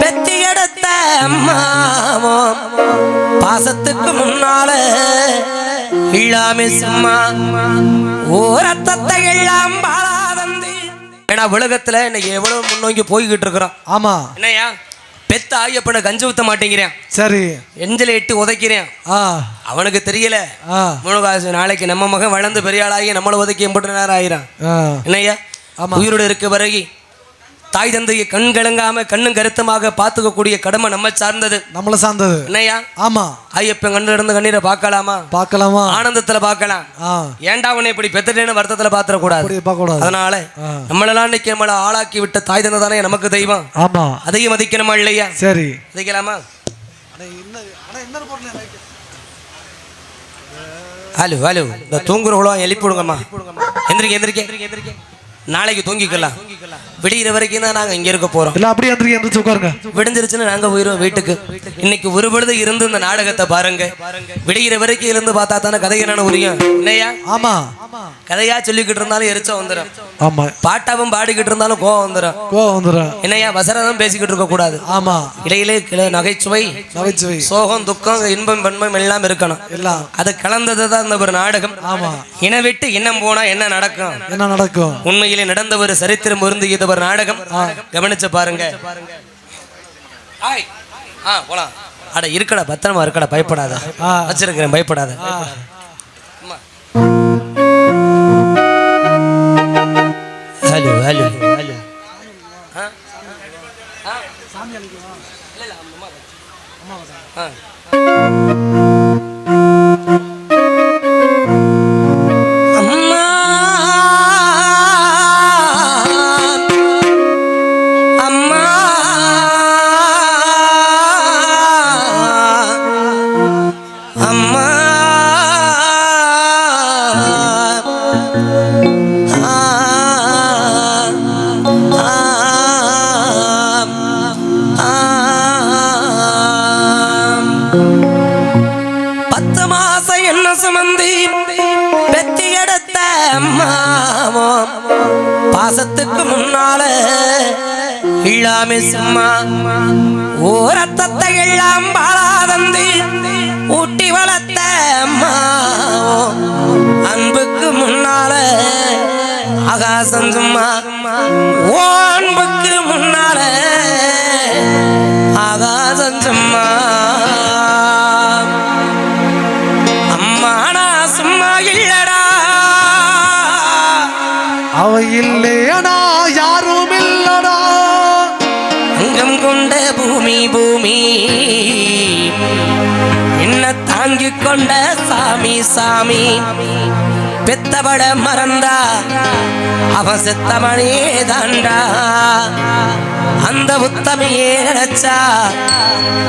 பெத்தி எடுத்த அம்மாவோ? பாசத்துக்கு முன்னால இல்லாம சும்மா. ஓ ரத்தத்தை எல்லாம் பாலாதந்தி ஏன்னா உலகத்துல இன்னைக்கு எவ்வளவு முன்னோக்கி போய்கிட்டு இருக்கிறோம். ஆமா. என்னையா? பெத்த ஆயப்பனை கஞ்சி ஊத்த மாட்டேங்கிறேன். சரி. எஞ்சல இட்டு உதைக்கிறேன். ஆ. அவனுக்கு தெரியல. முழுகாசு நாளைக்கு நம்ம மகன் வளர்ந்து பெரிய ஆளாகி நம்மளை உதைக்கி எம்பிட்டு நேரம் ஆயிரம். ஆமா. உயிரோடு இருக்க வரைக்கும் தாய் தந்தையை கண் கலங்காம கண்ணும் கருத்துமாக பார்த்துக்கக்கூடிய கடமை நம்ம சார்ந்தது. நம்மள சார்ந்தது. என்னய்யா? ஆமா. ஐயப்பன் கண்டு இருந்த கண்ணீரை பார்க்கலாமா? பார்க்கலாமா? ஆனந்தத்துல பார்க்கலாம். ஆ. ஏன்டா உன்னை இப்படி பெத்துட்டேன்னு வருத்தத்துல பார்க்க கூடாது அதனால. நம்மளெல்லாம் இன்னைக்கு நம்மளை ஆளாக்கி விட்ட தாய் தந்தை தானே நமக்கு தெய்வம். ஆமா. அதையும் மதிக்கணுமா இல்லையா? சரி. மதிக்கலாமா? Hello hello. இந்த தூங்குறவங்களோ எழுப்பி விடுங்கம்மா. எந்திரிக்க எந்திரிக்க எந்திரிக்க நாளைக்கு தூங்கிக்கலாம். விடிகிற வரைக்கும் தான் நாங்கள் இங்கே இருக்க போகிறோம் இல்ல அப்படியே எந்திரிக்க எந்திரிச்சு உட்காருங்க. விடிஞ்சிருச்சுன்னு நாங்கள் போயிடுவோம் வீட்டுக்கு. இன்னைக்கு ஒரு பொழுது இருந்து இந்த நாடகத்தை பாருங்க. விடிகிற வரைக்கும் இருந்து பார்த்தா தானே கதை என்ன உரியும் இல்லையா ஆமா. கதையா சொல்லிக்கிட்டு இருந்தாலும் எரிச்சம் வந்துடும் ஆமா. பாட்டாவும் பாடிக்கிட்டு இருந்தாலும் கோவம் வந்துடும் கோவம் வந்துடும் என்னையா வசரதம் பேசிக்கிட்டு இருக்க கூடாது. ஆமா. இடையிலே கிள நகைச்சுவை நகைச்சுவை. சோகம் துக்கம் இன்பம் பன்மம் எல்லாம் இருக்கணும். எல்லாம். அது கலந்தது தான் இந்த ஒரு நாடகம். ஆமா. இன விட்டு இன்னம் போனா என்ன நடக்கும்? என்ன நடக்கும்? உண்மையிலே நடந்த ஒரு சரித்திரம் பொருந்திய இது ஒரு நாடகம். கவனிச்சு பாருங்க. போலாம். அட இருக்கடா பத்திரமா இருக்கடா பயப்படாத. வச்சிருக்கிறேன் பயப்படாத. Hello hello. ஹலோ இல்ல, அம்மா. ஆ. அம்மாவோ பாசத்துக்கு முன்னால இல்லாம சும்மா. ஓரத்தத்தை எல்லாம் பாலாதந்து ஊட்டி வளர்த்த அம்மாவோ? அன்புக்கு முன்னால ஆகாசம் சும்மா. ஓ அன்புக்கு முன்னால ஆகாசம் சும்மா. அம்மா நான் சும்மா இல்லை இல்லையடா யாரும் இல்லடா. அங்கம் கொண்ட பூமி பூமி. என்ன தாங்கி கொண்ட சாமி சாமி. பெத்தபட மறந்தா அவன் செத்தவனே தாண்டா அந்த உத்தமையே நினைச்சா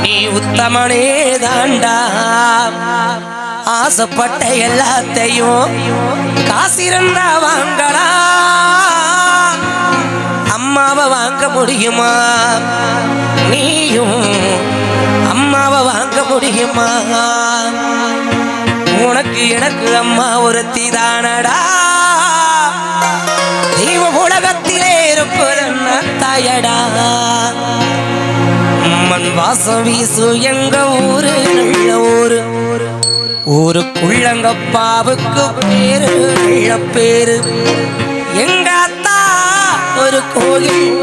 நீ உத்தமனே தாண்டா ஆசைப்பட்ட எல்லாத்தையும் காசிருந்தா வாங்கடா அம்மாவை வாங்க முடியுமா? நீயும் அம்மாவை வாங்க முடியுமா? உனக்கு எனக்கு அம்மா ஒருத்தி தானடா. தெய்வ உலகத்திலே இருப்பது தாயடா. மண் வாசம் வீசு எங்க ஊரு நல்ல ஊரு. ஊருக்குள்ளங்கப்பாவுக்கு பேரு பேரு. எங்க ஒரு கோயில்